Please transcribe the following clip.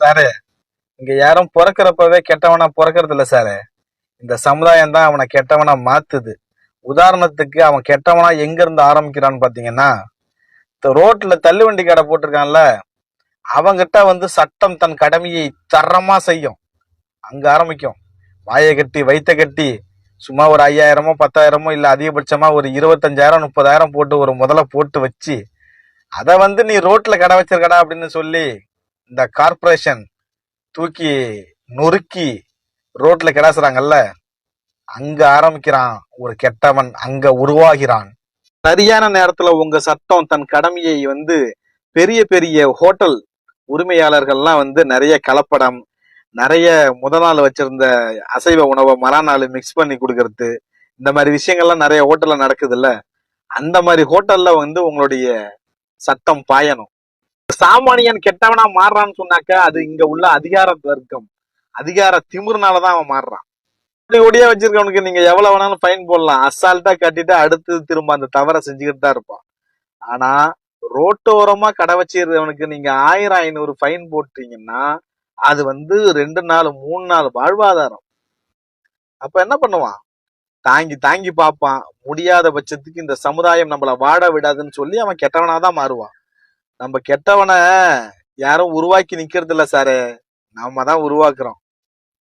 Sir இங்க யாரும் பிறக்கிறப்பவே கெட்டவனா பிறக்கிறது இல்ல சாரு. இந்த சமுதாயம் தான் அவனை கெட்டவனா மாத்துது. உதாரணத்துக்கு அவன் கெட்டவனா எங்க இருந்து ஆரம்பிக்கிறான்னு பாத்தீங்கன்னா இந்த ரோட்ல தள்ளுவண்டி கடை போட்டிருக்கான்ல அவங்கிட்ட வந்து சட்டம் தன் கடமையை தரமா செய்யும். அங்க ஆரம்பிக்கும். வாயை கட்டி வைத்த கட்டி சும்மா ஒரு ஐயாயிரமோ பத்தாயிரமோ இல்ல அதிகபட்சமா ஒரு இருபத்தஞ்சாயிரம் முப்பதாயிரம் போட்டு ஒரு முதல்ல போட்டு வச்சு அதை வந்து நீ ரோட்ல கடை வச்சிருக்கடா அப்படின்னு சொல்லி இந்த கார்ப்பரேஷன் தூக்கி நொறுக்கி ரோட்ல கிடாசுறாங்கல்ல அங்க ஆரம்பிக்கிறான். ஒரு கெட்டவன் அங்க உருவாகிறான். சரியான நேரத்துல உங்க சட்டம் தன் கடமையை வந்து பெரிய பெரிய ஹோட்டல் உரிமையாளர்கள்லாம் வந்து நிறைய கலப்படம் நிறைய முத நாள் வச்சிருந்த அசைவ உணவை மறாநாள் மிக்ஸ் பண்ணி கொடுக்கறது இந்த மாதிரி விஷயங்கள்லாம் நிறைய ஹோட்டல்ல நடக்குதுல்ல அந்த மாதிரி ஹோட்டல்ல வந்து உங்களுடைய சட்டம் பாயணும். சாமானியன் கெட்டவனா மாறுறான்னு சொன்னாக்க அது இங்க உள்ள அதிகார வர்க்கம். அதிகார திமிர்னாலதான் அவன் மாறுறான். இப்படி ஒடியா வச்சிருக்கவனுக்கு நீங்க எவ்வளவு வேணாலும் ஃபைன் போடலாம். அசால்ட்டா கட்டிட்டு அடுத்து திரும்ப அந்த தவறை செஞ்சுக்கிட்டு தான் இருப்பான். ஆனா ரோட்டோரமா கடை வச்சிருக்கவனுக்கு நீங்க ஆயிரம் ஐநூறு ஃபைன் போட்டீங்கன்னா அது வந்து ரெண்டு நாள் மூணு நாள் வாழ்வாதாரம். அப்ப என்ன பண்ணுவான்? தாங்கி தாங்கி பார்ப்பான். முடியாத பட்சத்துக்கு இந்த சமுதாயம் நம்மள வாட விடாதுன்னு சொல்லி அவன் கெட்டவனாதான் மாறுவான். நம்ம கெட்டவனை யாரும் உருவாக்கி நிக்கிறது இல்ல சாரு. நாம தான் உருவாக்குறோம்.